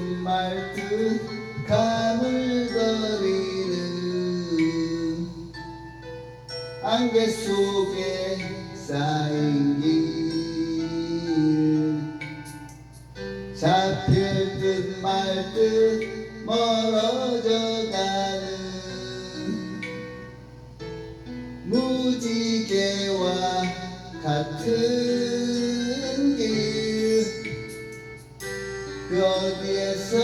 말듯 가물거리는 안개 속에 쌓인 길. 잡힐 듯 말 듯 멀어져 가는 무지개와 같은 어디에서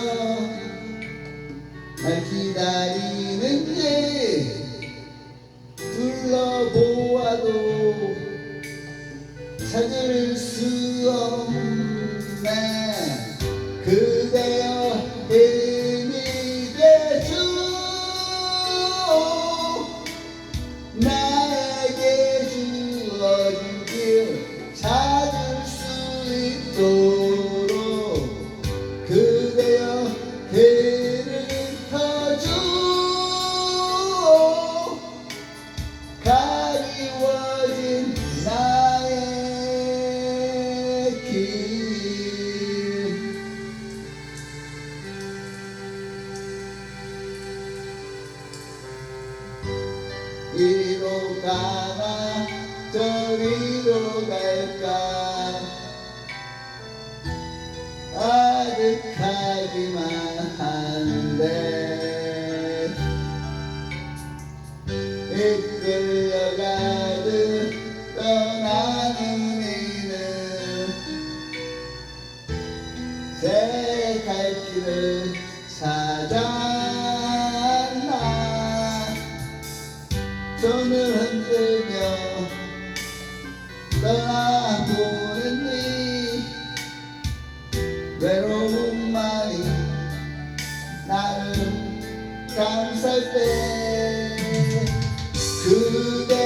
날 기다리는지 둘러보아도 찾을 수 없네. 그대 나의 길. 이리로 가나 저리로 갈까? 아득하기만 갈 길을 찾았나? 손을 흔들며 떠나보는 이 외로움만이 나를 감쌀 때 그대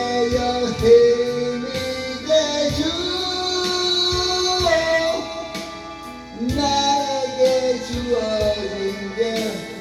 yeah.